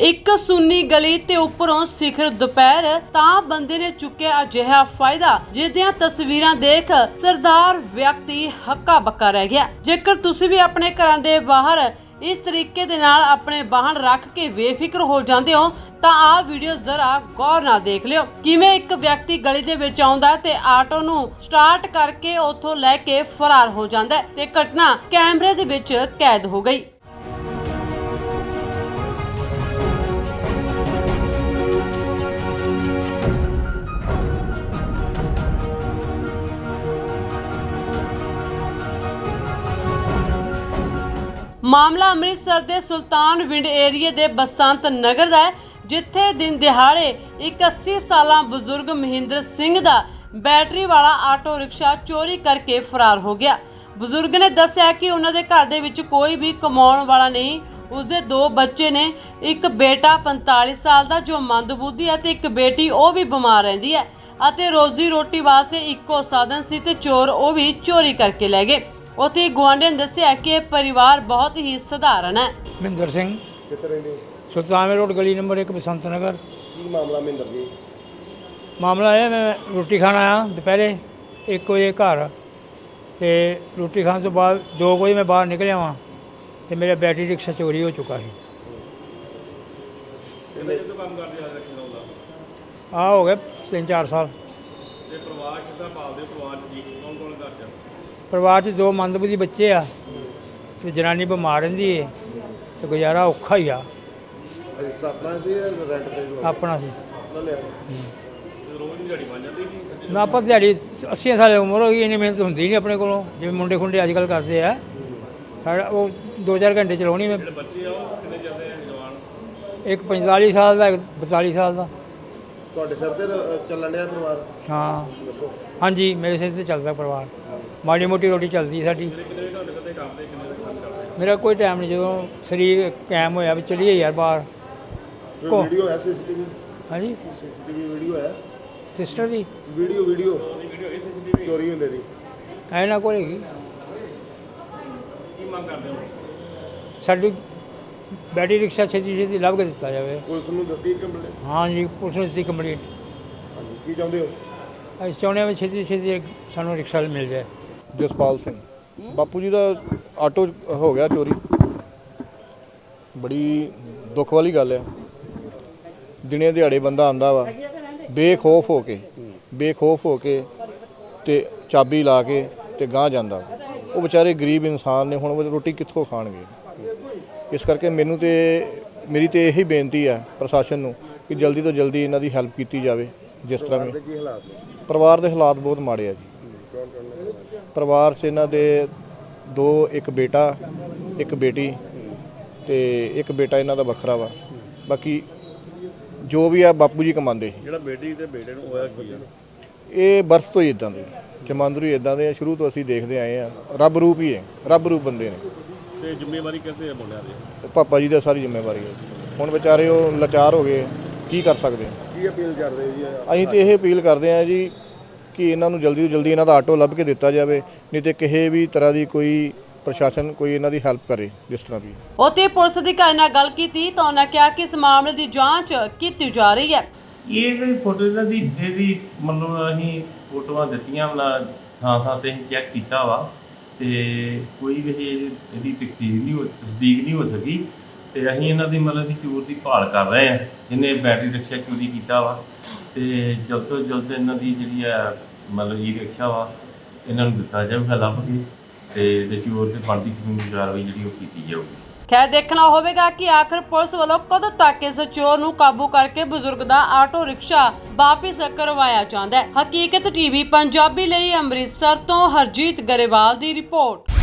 ਇੱਕ ਸੁੰਨੀ ਗਲੀ ਤੇ ਉੱਪਰੋਂ ਸਿਖਰ ਦੁਪਹਿਰ, ਤਾਂ ਬੰਦੇ ਨੇ ਚੁੱਕਿਆ ਅਜਿਹਾ ਫਾਇਦਾ ਜਿਸ ਦੀਆਂ ਤਸਵੀਰਾਂ ਦੇਖ ਸਰਦਾਰ ਵਿਅਕਤੀ ਹੱਕਾ ਬੱਕਾ ਰਹਿ ਗਿਆ। ਜੇਕਰ ਤੁਸੀਂ ਵੀ ਆਪਣੇ ਘਰਾਂ ਦੇ ਬਾਹਰ ਇਸ ਤਰੀਕੇ ਦੇ ਨਾਲ ਆਪਣੇ ਵਾਹਨ ਰੱਖ ਕੇ ਬੇਫਿਕਰ ਹੋ ਜਾਂਦੇ ਹੋ, ਤਾਂ ਆਹ ਵੀਡੀਓ ਜ਼ਰਾ ਗੌਰ ਨਾਲ ਦੇਖ ਲਿਓ। ਕਿਵੇਂ ਇੱਕ ਵਿਅਕਤੀ ਗਲੀ ਦੇ ਵਿੱਚ ਆਉਂਦਾ ਹੈ ਤੇ ਆਟੋ ਨੂੰ ਸਟਾਰਟ ਕਰਕੇ ਉੱਥੋਂ ਲੈ ਕੇ ਫਰਾਰ ਹੋ ਜਾਂਦਾ ਹੈ ਤੇ ਘਟਨਾ ਕੈਮਰੇ ਦੇ ਵਿੱਚ ਕੈਦ ਹੋ ਗਈ। ਮਾਮਲਾ ਅੰਮ੍ਰਿਤਸਰ ਦੇ ਸੁਲਤਾਨ ਵਿੰਡ ਏਰੀਏ ਦੇ ਬਸੰਤ ਨਗਰ ਦਾ ਹੈ, ਜਿੱਥੇ ਦਿਨ ਦਿਹਾੜੇ ਇੱਕ 80 ਸਾਲਾ ਬਜ਼ੁਰਗ ਮਹਿੰਦਰ ਸਿੰਘ ਦਾ ਬੈਟਰੀ ਵਾਲਾ ਆਟੋ ਰਿਕਸ਼ਾ ਚੋਰੀ ਕਰਕੇ ਫਰਾਰ ਹੋ ਗਿਆ। ਬਜ਼ੁਰਗ ਨੇ ਦੱਸਿਆ ਕਿ ਉਹਨਾਂ ਦੇ ਘਰ ਦੇ ਵਿੱਚ ਕੋਈ ਵੀ ਕਮਾਉਣ ਵਾਲਾ ਨਹੀਂ, ਉਸਦੇ ਦੋ ਬੱਚੇ ਨੇ, ਇੱਕ ਬੇਟਾ 45 ਸਾਲ ਦਾ ਜੋ ਮੰਦਬੁੱਧੀ ਹੈ ਤੇ ਇੱਕ ਬੇਟੀ ਉਹ ਵੀ ਬਿਮਾਰ ਰਹਿੰਦੀ ਹੈ ਅਤੇ ਰੋਜ਼ੀ ਰੋਟੀ ਵਾਸਤੇ ਇੱਕੋ ਸਾਧਨ ਸੀ ਤੇ ਚੋਰ ਉਹ ਵੀ ਚੋਰੀ ਕਰਕੇ ਲੈ ਗਏ। ਉੱਥੇ ਗੁਆਂਢੀਆਂ ਨੇ ਦੱਸਿਆ ਕਿ ਇਹ ਪਰਿਵਾਰ ਬਹੁਤ ਹੀ ਸਧਾਰਨ ਹੈ। ਮਹਿੰਦਰ ਸਿੰਘ। ਕਿੱਥੇ ਰਹਿੰਦੇ ਹੋ? ਸੁਲਤਾਨ ਰੋਡ ਗਲੀ ਨੰਬਰ 1 ਬਸੰਤ ਨਗਰ। ਕੀ ਮਾਮਲਾ ਮਹਿੰਦਰ ਜੀ? ਮਾਮਲਾ ਇਹ ਮੈਂ ਰੋਟੀ ਖਾਣ ਆਇਆ ਦੁਪਹਿਰੇ 1 ਵਜੇ ਘਰ। ਤੇ ਰੋਟੀ ਖਾਣ ਤੋਂ ਬਾਅਦ 2 ਵਜੇ ਮੈਂ ਬਾਹਰ ਨਿਕਲਿਆ ਵਾਂ ਤੇ ਮੇਰਾ ਬੈਟਰੀ ਰਿਕਸ਼ਾ ਚੋਰੀ ਹੋ ਚੁੱਕਾ ਸੀ। ਆ ਹੋ ਗਏ 3-4 ਸਾਲ। ਤੇ ਪਰਿਵਾਰ ਕਿੱਦਾਂ ਪਾਲਦੇ ਹੋ? ਪਰਿਵਾਰ ਚ ਜੀ ਕੌਣ ਕੌਣ ਘਰ ਚ ਪਰਿਵਾਰ 'ਚ ਦੋ ਮੰਦਬੁੱਧੀ ਬੱਚੇ ਆ ਤੇ ਜਨਾਨੀ ਬਿਮਾਰ ਰਹਿੰਦੀ ਏ ਤੇ ਗੁਜ਼ਾਰਾ ਔਖਾ ਹੀ ਆ। ਆਪਣਾ ਸੀ। ਰੈਂਟ ਤੇ? ਆਪਣਾ ਨਾ ਆਪਾਂ ਦਿਹਾੜੀ 80 ਸਾਲ ਦੀ ਉਮਰ ਹੋ ਗਈ ਇੰਨੀ ਮਿਹਨਤ ਹੁੰਦੀ ਨਹੀਂ ਆਪਣੇ ਕੋਲੋਂ ਜਿਵੇਂ ਮੁੰਡੇ ਖੁੰਡੇ ਅੱਜ ਕੱਲ੍ਹ ਕਰਦੇ ਆ। ਸਾਡਾ ਉਹ 2-4 ਘੰਟੇ ਚਲਾਉਣੀ ਮੈਂ। ਇੱਕ 45 ਸਾਲ ਦਾ ਇੱਕ 42 ਸਾਲ ਦਾ। ਤੁਹਾਡੇ ਸਿਰ ਤੇ ਚੱਲਣ ਡਿਆ ਪਰਿਵਾਰ? ਹਾਂ। ਹਾਂਜੀ ਮੇਰੇ ਸਿਰ ਤੇ ਚੱਲਦਾ ਪਰਿਵਾਰ। ਮਾੜੀ ਮੋਟੀ ਰੋਟੀ ਚੱਲਦੀ ਸਾਡੀ। ਮੇਰਾ ਕੋਈ ਟਾਈਮ ਨਹੀਂ ਜਦੋਂ ਸਰੀਰ ਕਾਇਮ ਹੋਇਆ ਵੀ ਚਲੀਏ ਯਾਰ ਬਾਹਰ। ਕੋ- ਵੀਡੀਓ ਹੈ ਸੀਸੀਟੀਵੀ ਹਾਂਜੀ। ਸੀਸੀਟੀਵੀ ਵੀਡੀਓ ਹੈ। ਸਿਸਟਰ ਦੀ। ਵੀਡੀਓ ਵੀਡੀਓ ਚੋਰੀ ਹੁੰਦੇ ਦੀ। ਐ ਨਾ ਕੋਈ ਹੈਗੀ। ਕੀ ਮੰਗ ਕਰਦੇ ਹੋ? ਸਾਡੀ ਬੈਟਰੀ ਰਿਕਸ਼ਾ ਛੇਤੀ ਛੇਤੀ ਲੱਭ ਕੇ ਦਿੱਤਾ ਜਾਵੇ। ਪੁਲਿਸ ਨੂੰ ਦਿੱਤੀ ਕੰਪਲੇਂਟ ਹਾਂਜੀ ਪੁਲਿਸ ਨੂੰ ਦਿੱਤੀ ਕੰਪਲੀਟ ਹਾਂਜੀ ਕੀ ਚਾਹੁੰਦੇ ਹੋ? ਅਸੀਂ ਚਾਹੁੰਦੇ ਹਾਂ ਵੀ ਛੇਤੀ ਛੇਤੀ ਸਾਨੂੰ ਰਿਕਸ਼ਾ ਮਿਲ ਜਾਏ। ਜਸਪਾਲ ਸਿੰਘ। ਬਾਪੂ ਜੀ ਦਾ ਆਟੋ ਹੋ ਗਿਆ ਚੋਰੀ। ਬੜੀ ਦੁੱਖ ਵਾਲੀ ਗੱਲ ਹੈ ਦਿਨੇ ਦਿਹਾੜੇ ਬੰਦਾ ਆਂਦਾ ਵਾ, ਬੇਖੌਫ ਹੋ ਕੇ, ਬੇਖੌਫ ਹੋ ਕੇ ਤੇ ਚਾਬੀ ਲਾ ਕੇ ਤੇ ਗਾਂਹ ਜਾਂਦਾ। ਉਹ ਵਿਚਾਰੇ ਗਰੀਬ ਇਨਸਾਨ ਨੇ, ਹੁਣ ਉਹ ਰੋਟੀ ਕਿੱਥੋਂ ਖਾਣਗੇ? ਇਸ ਕਰਕੇ ਮੈਨੂੰ ਤੇ, ਮੇਰੀ ਤੇ ਇਹੀ ਬੇਨਤੀ ਹੈ ਪ੍ਰਸ਼ਾਸਨ ਨੂੰ ਕਿ ਜਲਦੀ ਤੋਂ ਜਲਦੀ ਇਹਨਾਂ ਦੀ ਹੈਲਪ ਕੀਤੀ ਜਾਵੇ, ਜਿਸ ਤਰ੍ਹਾਂ ਵੀ ਪਰਿਵਾਰ ਦੇ ਹਾਲਾਤ ਬਹੁਤ ਮਾੜੇ ਆ ਜੀ। ਪਰਿਵਾਰ 'ਚ ਇਹਨਾਂ ਦੇ ਦੋ ਇੱਕ ਬੇਟਾ ਇੱਕ ਬੇਟੀ ਤੇ ਇੱਕ ਬੇਟਾ ਇਹਨਾਂ ਦਾ ਵੱਖਰਾ ਵਾ। ਬਾਕੀ ਜੋ ਵੀ ਆ ਬਾਪੂ ਜੀ ਕਮਾਉਂਦੇ ਸੀ। ਜਿਹੜਾ ਬੇਟੀ ਤੇ ਬੇਟੇ ਨੂੰ ਹੋਇਆ ਕੀ ਆ? ਇਹ ਬਰਥ ਤੋਂ ਹੀ ਇਦਾਂ ਦੇ ਜਮਾਂਦਰੂ ਹੀ ਇਦਾਂ ਦੇ ਆ। ਸ਼ੁਰੂ ਤੋਂ ਅਸੀਂ ਦੇਖਦੇ ਆਏ ਆ। ਰੱਬ ਰੂਪ ਹੀ ਹੈ ਰੱਬ ਰੂਪ ਬੰਦੇ ਨੇ। ਤੇ ਜ਼ਿੰਮੇਵਾਰੀ ਕਿੱਥੇ ਆ ਮੁੰਡਿਆਂ ਦੀ? ਪਾਪਾ ਜੀ ਦਾ ਸਾਰੀ ਜ਼ਿੰਮੇਵਾਰੀ ਹੈ। ਹੁਣ ਵਿਚਾਰੇ ਉਹ ਲਾਚਾਰ ਹੋ ਗਏ ਕੀ ਕਰ ਸਕਦੇ ਆ? ਕੀ ਅਪੀਲ ਕਰਦੇ ਜੀ? ਅਸੀਂ ਤੇ ਇਹ ਅਪੀਲ ਕਰਦੇ ਹਾਂ ਜੀ ਕਿ ਇਹਨਾਂ ਨੂੰ ਜਲਦੀ ਤੋਂ ਜਲਦੀ ਇਹਨਾਂ ਦਾ ਆਟੋ ਲੱਭ ਕੇ ਦਿੱਤਾ ਜਾਵੇ ਨਹੀਂ ਤੇ ਕਿਸੇ ਵੀ ਤਰ੍ਹਾਂ ਦੀ ਕੋਈ ਪ੍ਰਸ਼ਾਸਨ ਕੋਈ ਇਹਨਾਂ ਦੀ ਹੈਲਪ ਕਰੇ ਜਿਸ ਤਰ੍ਹਾਂ ਵੀ ਉੱਥੇ ਪੁਲਿਸ ਅਧਿਕਾਰੀ ਨਾਲ ਗੱਲ ਕੀਤੀ ਤਾਂ ਉਹਨਾਂ ਕਿਹਾ ਕਿ ਇਸ ਮਾਮਲੇ ਦੀ ਜਾਂਚ ਕੀਤੀ ਜਾ ਰਹੀ ਹੈ। ਇਹ ਜਿਹੜੀ ਫੋਟੋ ਇਹਨਾਂ ਦੀ ਇਹਦੀ ਮਤਲਬ ਅਸੀਂ ਫੋਟੋਆਂ ਦਿੱਤੀਆਂ ਨਾ ਥਾਂ ਥਾਂ ਤੇ ਅਸੀਂ ਚੈੱਕ ਕੀਤਾ ਵਾ ਤੇ ਕੋਈ ਵੀ ਇਹ- ਇਹਦੀ ਤਸਦੀਕ ਨਹੀਂ ਹੋ ਤਸਦੀਕ ਨਹੀਂ ਹੋ ਸਕੀ ਤੇ ਅਸੀਂ ਇਹਨਾਂ ਦੀ ਮਤਲਬ ਦੀ ਚੋਰ ਦੀ ਭਾਲ ਕਰ ਰਹੇ ਹਾਂ ਜਿਹਨੇ ਬੈਟਰੀ ਰਿਕਸ਼ਾ ਚੋਰੀ ਕੀਤਾ ਵਾ। ਤੇ ਜਲਦ ਤੋਂ ਜਲਦ ਇਹਨਾਂ ਦੀ ਜਿਹੜੀ ਆ ਮਤਲਬ ਇਹ ਰਿਕਸ਼ਾ ਵਾ, ਇਹਨਾਂ ਨੂੰ ਦਿੱਤਾ ਜਾਊਗਾ ਲੱਭ ਕੇ ਤੇ ਇਹਦੇ ਚੋਰ ਤੇ ਬਣਦੀ ਕਾਨੂੰਨੀ ਕਾਰਵਾਈ ਜਿਹੜੀ ਉਹ ਕੀਤੀ ਜਾਊਗੀ। ਖੈਰ, ਦੇਖਣਾ ਹੋਵੇਗਾ ਕਿ ਆਖਰ ਪੁਲਿਸ ਵੱਲੋਂ ਕਦੋਂ ਤੱਕ ਇਸ ਚੋਰ ਨੂੰ ਕਾਬੂ ਕਰਕੇ ਬਜ਼ੁਰਗ ਦਾ ਆਟੋ ਰਿਕਸ਼ਾ ਵਾਪਿਸ ਕਰਵਾਇਆ ਜਾਂਦਾ ਹੈ। ਹਕੀਕਤ ਟੀਵੀ, ਪੰਜਾਬੀ ਲਈ ਅੰਮ੍ਰਿਤਸਰ ਤੋਂ ਹਰਜੀਤ ਗਰੇਵਾਲ ਦੀ ਰਿਪੋਰਟ।